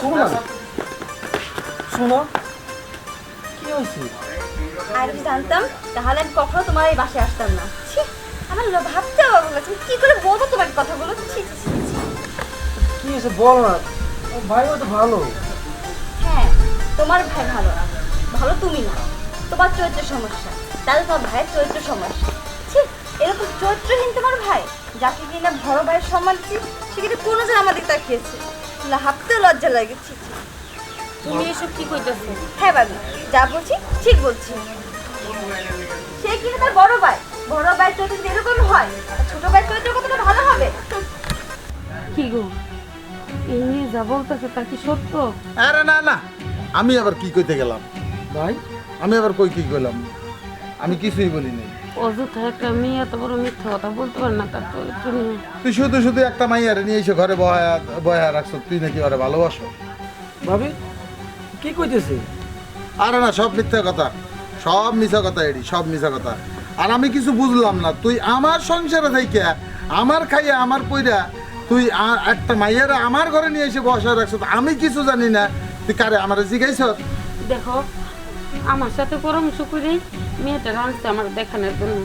শোনো শোনো। কি হয়েছে? আর যদি জানতাম তাহলে আমি কখনো তোমার এই বাসায় আসতাম না। আমার ভাবতে অবাক লাগছে আমি কি করে বলব তোমার কথাগুলো? ছি ছি, ছি, ছি। কি হয়েছে? বল না। ও ভাইও তো ভালো। হ্যাঁ তোমার ভাই ভালো না। ভালো তুমি না। তোমার চরিত্রের সমস্যা। তাহলে তোমার ভাইয়ের চরিত্র সমস্যা। এরকম চরিত্রহীন তোমার ভাই যাকে কিনা বড় ভাইয়ের সম্মান দিচ্ছি সে কিন্তু কোনো জন আমাদের তাকিয়েছে না ভাবতেও লজ্জা লাগে ছি ছি। তুমি এসব কি কইতেছো? হ্যাঁ বাবু যা বলছি ঠিক বলছি। সে কিনা তার বড় ভাই? বড় ভাই চরিত্র এরকম হয় আর ছোট ভাই চরিত্র কতটা ভালো হবে? কি গো? এই যা বলতেছো তা কি সত্য? আরে না না। আমি আবার কি কইতে গেলাম? ভাই? আমি আবার কই কি কইলাম? আমি কিছুই বলি নাই অযথা একটা মেয়ে এত বড় মিথ্যা কথা বলতে পারে না তার চরিত্র নিয়ে তুই শুধু শুধু একটা মাইয়ারে নিয়ে এসে ঘরে বয়া বয়া রাখছ তুই নাকি ওরে ভালোবাসো? ভাবি কি কইতেছে? আরে না সব মিথ্যা কথা। সব মিছা কথা এডি সব মিছা কথা। আর আমি কিছু বুঝলাম না তুই আমার সংসারে থেকে আমার খাইয়া আমার পইরা তুই আ- একটা মাইয়ারা আমার ঘরে নিয়ে এসে বসা রাখছ আমি কিছু জানি না। তুই কারে আমার জিজ্ঞাইছ দেখো আমার সাথে পরামর্শ করেই মেয়েটা রাঁধছে আমার দেখানোর জন্য।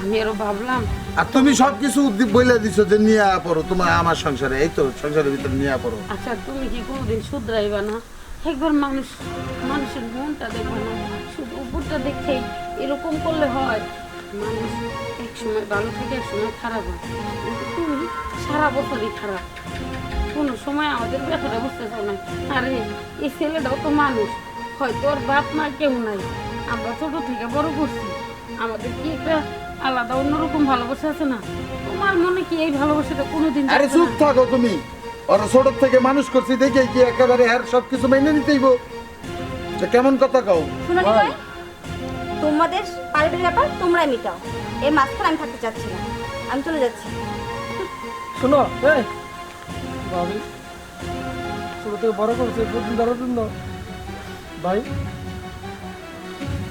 আমি আরও ভাবলাম আর তুমি সব কিছু বলে দিছো যে নিয়ে পড়ো তোমার আমার সংসারে এই তো সংসারের ভিতরে নিয়ে পড়ো। আচ্ছা তুমি কি কোনোদিন শুধরাইবা না? একবার মানুষ মানুষের মনটা দেখবে না শুধু উপরটা দেখেই এরকম করলে হয় মানুষ এক সময় ভালো থাকে এক সময় খারাপ হয়। কিন্তু তুমি সারা বছরই খারাপ। কোনো সময় আমাদের ব্যথাটা বুঝতেছ না। আরে এই ছেলেটাও তো মানুষ। হয়তো ওর বাপ মা কেউ নাই। আমরা ছোট থেকে বড় করছি। আমাদের কি একটা আলাদা অন্যরকম ভালোবাসা আছে না? তোমার মনে কি এই ভালোবাসাটা কোনোদিন আরে চুপ থাকো তুমি। ওরা ছোট থেকে মানুষ করছি দেখে কি একেবারে আর সব কিছু মেনে নিতেইব তা কেমন কথা কও? শুনো তোমাদের পারিবারিক ব্যাপার তোমরাই মিটাও। এর মাঝখানে আমি থাকতে চাচ্ছি না। আমি চলে যাচ্ছি। শোনো এই ভাবি ছোট থেকে বড় করেছে প্রতিদিন ধরো। ভাই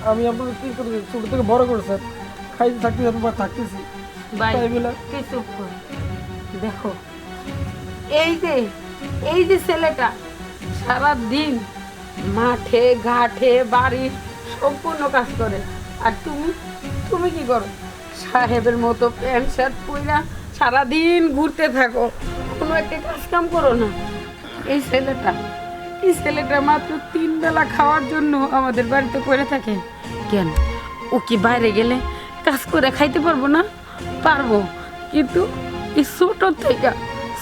আমি আপনাদের কি করেছি ছোট থেকে বড় করেছে খাইতে থাকতে এতবার থাকতেছি। ভাই তাই চুপ কর। দেখো এই যে এই যে ছেলেটা সারা দিন মাঠে ঘাটে বাড়ি সম্পূর্ণ কাজ করে। আর তুমি তুমি কি করো? সাহেবের মতো প্যান্ট শার্ট পইরা সারাদিন ঘুরতে থাকো। কোনো একটা কাজ কাম করো না। এই ছেলেটা এই ছেলেটা মাত্র তিন বেলা খাওয়ার জন্য আমাদের বাড়িতে করে থাকে। কেন? ও কি বাইরে গেলে কাজ করে খাইতে পারব না? পারব। কিন্তু এই ছোট থেকে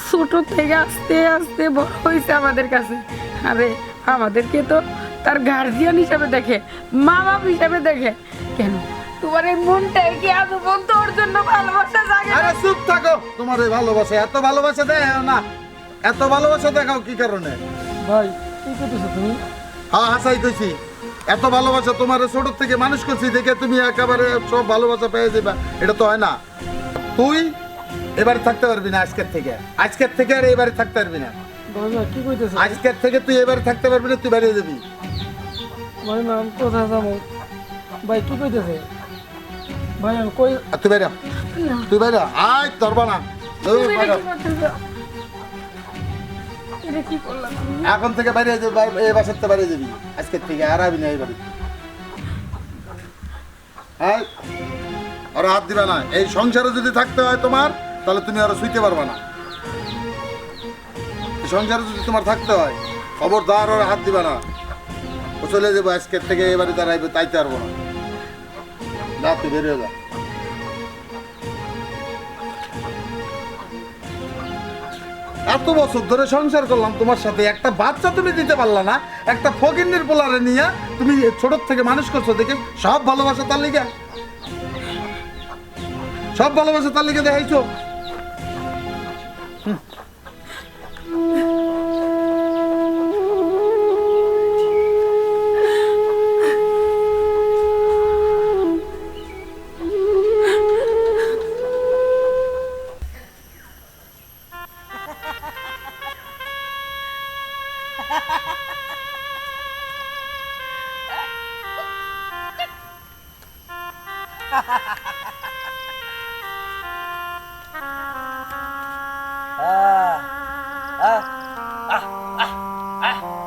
ছোট থেকে আস্তে আস্তে বড় হয়েছে আমাদের কাছে। আরে আমাদেরকে তো তার গার্জিয়ান হিসাবে দেখে মা বাপ হিসাবে দেখে। কেন? তোমার এই মনটাই কি আজ পর্যন্ত ওর জন্য ভালোবাসা জাগে? আরে চুপ থাকো। তোমার এই ভালোবাসা এত ভালোবাসা দেখাও না। এত ভালোবাসা দেখাও কি কারণে? ভাই কি করতেছো তুমি? হ্যাঁ হাসাই কইছি। এত ভালোবাসা তোমার ছোট থেকে মানুষ করছি দেখে তুমি একেবারে সব ভালোবাসা পেয়ে যাবা এটা তো হয় না। তুই এবারে থাকতে পারবি না আজকের থেকে। আজকের থেকে আর এবারে থাকতে পারবি না। কি কইতেছো? আজকের থেকে তুই এবারে থাকতে পারবি না তুই বেরিয়ে যাবি। ভাই না কোথায় যাব? ভাই কি কইতেছে? ভাই আমি কই তুই বেরো তুই বেরো আয়। ধরবা না তুই বেরো। এখন থেকে বাইরে যাবি এই বাসার থেকে বাইরে যাবি। আজকের থেকে আর আবি না এই বাড়ি। হ্যাঁ ওরা হাত দিবে না। এই সংসারে যদি থাকতে হয় তোমার, তাহলে তুমি আরও শুইতে পারবে না। সংসারে যদি তোমার থাকতে হয় খবর খবরদার আর হাত দিবে না। ও চলে যাব আজকের থেকে এবারে দাঁড়াইবে তাইতে পারব না। তুই বেরিয়ে যা। এত বছর ধরে সংসার করলাম তোমার সাথে। একটা বাচ্চা তুমি দিতে পারলা না, একটা ফকিন্নির পোলারে নিয়ে তুমি ছোট থেকে মানুষ করছ দেখে সব ভালোবাসা তার লিগে। সব ভালোবাসা তার লিগে দেখাইছো? à, à, à, à, à.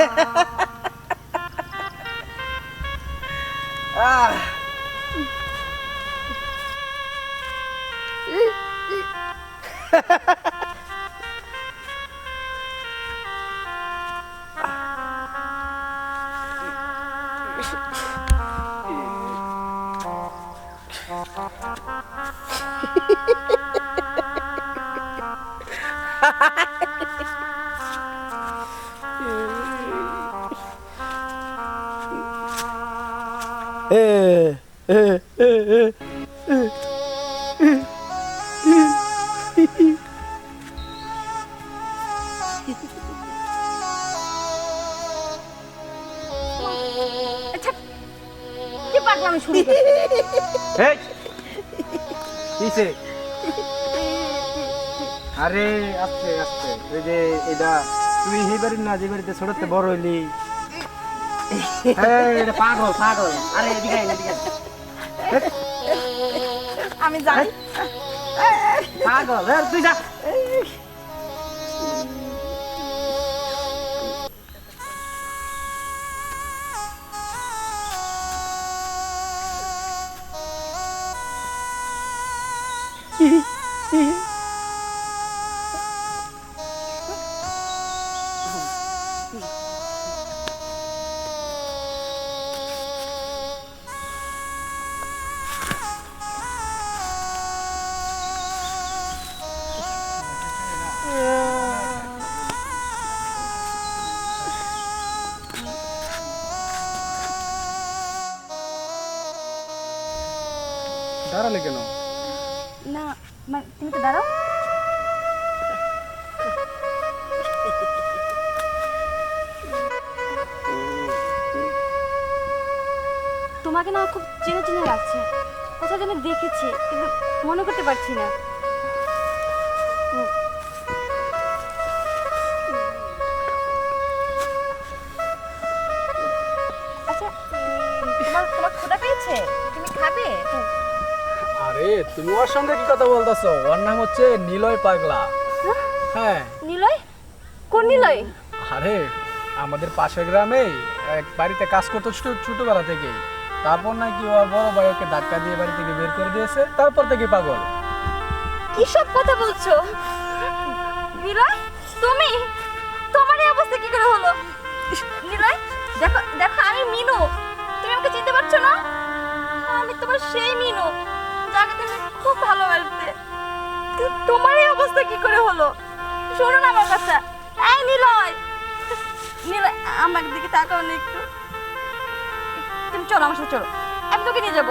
Ha ha ha! 에, 에, 에, 에, 에. কি পাগলামি শুরু কিসে আরে আস্তে আস্তে। ওই যে এটা তুই এই বাড়ির না যে বাড়িতে ছোটতে বড় হইলি। পাগল পাগল। আরে এদিকে এদিকে আমি জানি। পাগল। তুই যা। দাঁড়ালে কেন না মানে তুমি তো দাঁড়াও। তোমাকে না খুব চেনে চেনে লাগছে। কোথাও যেন দেখেছি, কিন্তু মনে করতে পারছি না। তুমি ওর সঙ্গে কি কথা বলতেছো? ওর নাম হচ্ছে নিলয় পাগলা। হ্যাঁ। নিলয়? কোন নিলয়? আরে আমাদের পাশের গ্রামে এক বাড়িতে কাজ করতো ছোট ছোটবেলা থেকে তারপর নাকি ওর বড় ভাই ওকে ধাক্কা দিয়ে বাড়ি থেকে বের করে দিয়েছে তারপর থেকে পাগল। কি সব কথা বলছো? নিলয় তুমি? তোমার এই অবস্থা কি করে হলো? নিলয় দেখো দেখো আমি মিনু। তুমি আমাকে চিনতে পারছ না? আমি তোমার সেই মিনু। যাকে তুমি খুব ভালোবাসতে কিন্তু তোমার এই অবস্থা কি করে হলো? শোনো না আমার কথা। এই নিলয়! নিলয় আমার দিকে তাকাও না একটু। তুমি চলো আমার সাথে চলো। আমি তোকে নিয়ে যাব।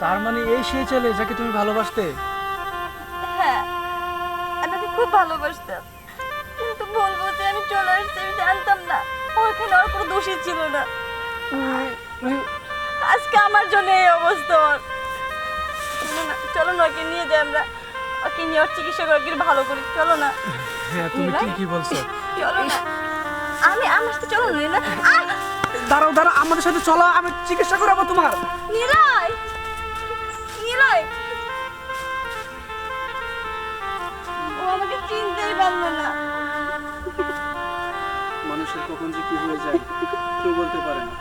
তার মানে এই সেই ছেলে যাকে তুমি ভালোবাসতে? হ্যাঁ আমি খুব ভালোবাসতাম কিন্তু বলব যে আমি চলে আসছি আমি জানতাম না। ওখানে আর কোনো দোষী ছিল না। আজকে আমার জন্য এই অবস্থা। ওর চলো না ওকে নিয়ে যাই আমরা। ওকে নিয়ে ওর চিকিৎসা করে ওকে ভালো করি। চলো না। হ্যাঁ তুমি? ঠিকই বলছো। চলো না। আমি আমার সাথে চলো না! দাঁড়াও দাঁড়াও আমাদের সাথে চলো আমি চিকিৎসা করাবো তোমার। নিলয় নিলয় ও আমাকে চিনতেই পারল না। মানুষের কখন যে কি হয়ে যায় কেউ বলতে পারে না।